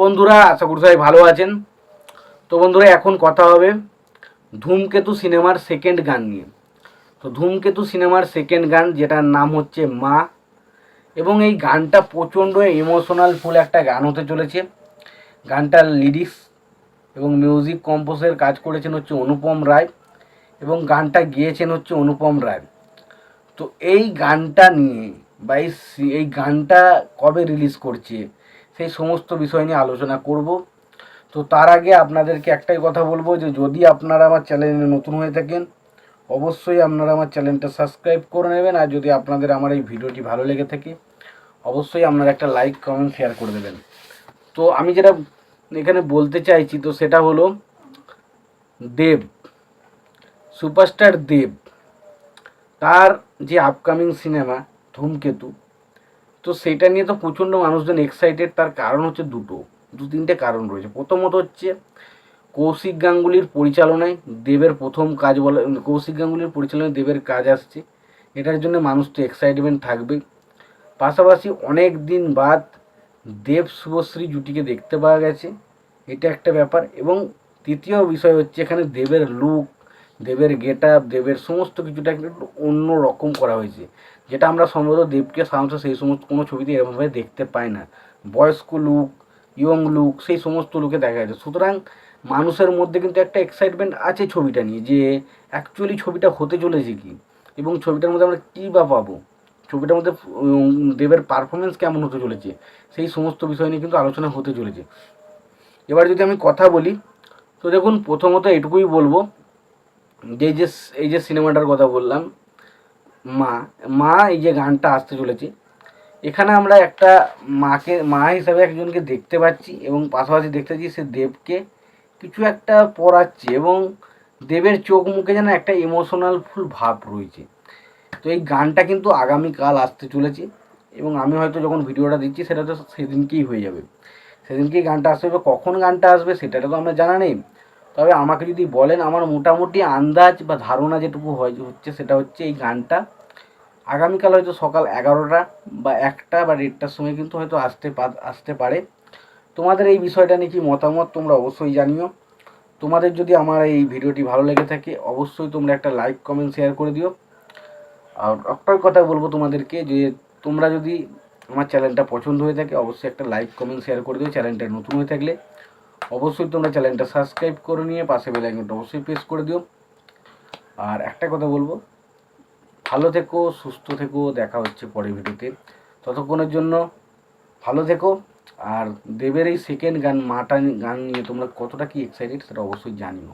বন্ধুরা, আশা করি সবাই ভালো আছেন। তো বন্ধুরা, এখন কথা হবে ধূমকেতু সিনেমার সেকেন্ড গান নিয়ে। তো ধূমকেতু সিনেমার সেকেন্ড গান, যেটার নাম হচ্ছে মা, এবং এই গানটা প্রচণ্ড ইমোশনাল ফুল একটা গান হতে চলেছে। গানটার লিরিক্স এবং মিউজিক কম্পোজের কাজ করেছেন হচ্ছে অনুপম রায়, এবং গানটা গিয়েছেন হচ্ছে অনুপম রায়। তো এই গানটা নিয়ে বা এই এই গানটা কবে রিলিজ করছে, সেই সমস্ত বিষয় নিয়ে আলোচনা করব। তো তার আগে আপনাদেরকে একটাই কথা বলব যে, যদি আপনারা আমার চ্যানেলে নতুন হয়ে থাকেন, অবশ্যই আপনারা আমার চ্যানেলটা সাবস্ক্রাইব করে নেবেন। আর যদি আপনাদের আমার এই ভিডিওটি ভালো লেগে থাকে, অবশ্যই আপনারা একটা লাইক কমেন্ট শেয়ার করে দেবেন। তো আমি যেটা এখানে বলতে চাইছি, তো সেটা হলো দেব সুপারস্টার দেব, তার যে আপকামিং সিনেমা ধূমকেতু। তো সেটা নিয়ে তো প্রচণ্ড মানুষজন এক্সাইটেড তার কারণ হচ্ছে দুটো, দু তিনটে কারণ রয়েছে। প্রথমত হচ্ছে, কৌশিক গাঙ্গুলির পরিচালনায় দেবের প্রথম কাজ বলে, কৌশিক গাঙ্গুলির পরিচালনায় দেবের কাজ আসছে। এটার জন্য মানুষ তো এক্সাইটমেন্ট থাকবে। পাশাপাশি অনেক দিন বাদ দেব শুভশ্রী জুটিকে দেখতে পাওয়া গেছে। এটা একটা ব্যাপার। এবং তৃতীয় বিষয় হচ্ছে, এখানে দেবের লুক দেবের গেট আপ দেবের সমস্ত কিছুটা একটু অন্য রকম করা হয়েছে। যেটা আমরা সম্ভবত দেবকে সাধারণত সেই সমস্ত কোনো ছবিতে এরকমভাবে দেখতে পাই না। বয়স্ক লুক, ইয়ং লুক, সেই সমস্ত লুকে দেখা যাচ্ছে সুতরাং মানুষের মধ্যে কিন্তু একটা এক্সাইটমেন্ট আছে ছবিটা নিয়ে যে অ্যাকচুয়ালি ছবিটা হতে চলেছে কি? এবং ছবিটার মধ্যে আমরা কী বা পাবো? ছবিটার মধ্যে দেবের পারফরমেন্স কেমন হতে চলেছে? সেই সমস্ত বিষয় নিয়ে কিন্তু আলোচনা হতে চলেছে। এবার যদি আমি কথা বলি, তো দেখুন, প্রথমত এটুকুই বলব, যে এই যে এই যে সিনেমাটার কথা বললাম মা মা এই যে গানটা আসতে চলেছে। এখানে আমরা একটা মাকে, মা হিসাবে একজনকে দেখতে পাচ্ছি এবং পাশাপাশি দেখতে পাচ্ছি সে দেবকে কিছু একটা পড়াচ্ছে এবং দেবের চোখ মুখে যেন একটা ইমোশনাল ফুল ভাব রয়েছে। তো এই গানটা কিন্তু আগামীকাল আসতে চলেছে এবং আমি হয়তো যখন ভিডিওটা দিচ্ছি সেটা তো সেদিনকেই হয়ে যাবে। সেদিনকেই গানটা আসবে কখন গানটা আসবে সেটা তো আমরা জানা নেই। তবে আমাকে যদি বলেন আমার মোটামুটি আন্দাজ বা ধারণা যেটুকু হয় হচ্ছে সেটা হচ্ছে এই গানটা। আগামীকাল হয়তো সকাল এগারোটা বা একটা বা দেড়টার সময় কিন্তু হয়তো আসতে আসতে পারে। তোমাদের এই বিষয়টা নিয়ে কি মতামত তোমরা অবশ্যই জানিও। তোমাদের যদি আমার এই ভিডিওটি ভালো লেগে থাকে, অবশ্যই তোমরা একটা লাইক, কমেন্ট, শেয়ার করে দিও। আর একটাই কথা বলব তোমাদেরকে যে তোমরা যদি আমার চ্যানেলটা পছন্দ হয়ে থাকে, অবশ্যই একটা লাইক, কমেন্ট, শেয়ার করে দিও। চ্যানেলটা নতুন হয়ে থাকলে অবশ্যই তোমরা চ্যানেলটা সাবস্ক্রাইব করে নিয়ে পাশে বেল আইকনটা অবশ্যই প্রেস করে দিও। আর একটা কথা বলব, ভালো থেকো, সুস্থ থেকো, দেখা হচ্ছে পরের ভিডিওতে। ততক্ষণের জন্য ভালো থেকো, আর দেবের এই সেকেন্ড গান, মাটা গান নিয়ে তোমরা কতটা কি এক্সাইটেড সেটা অবশ্যই জানিও।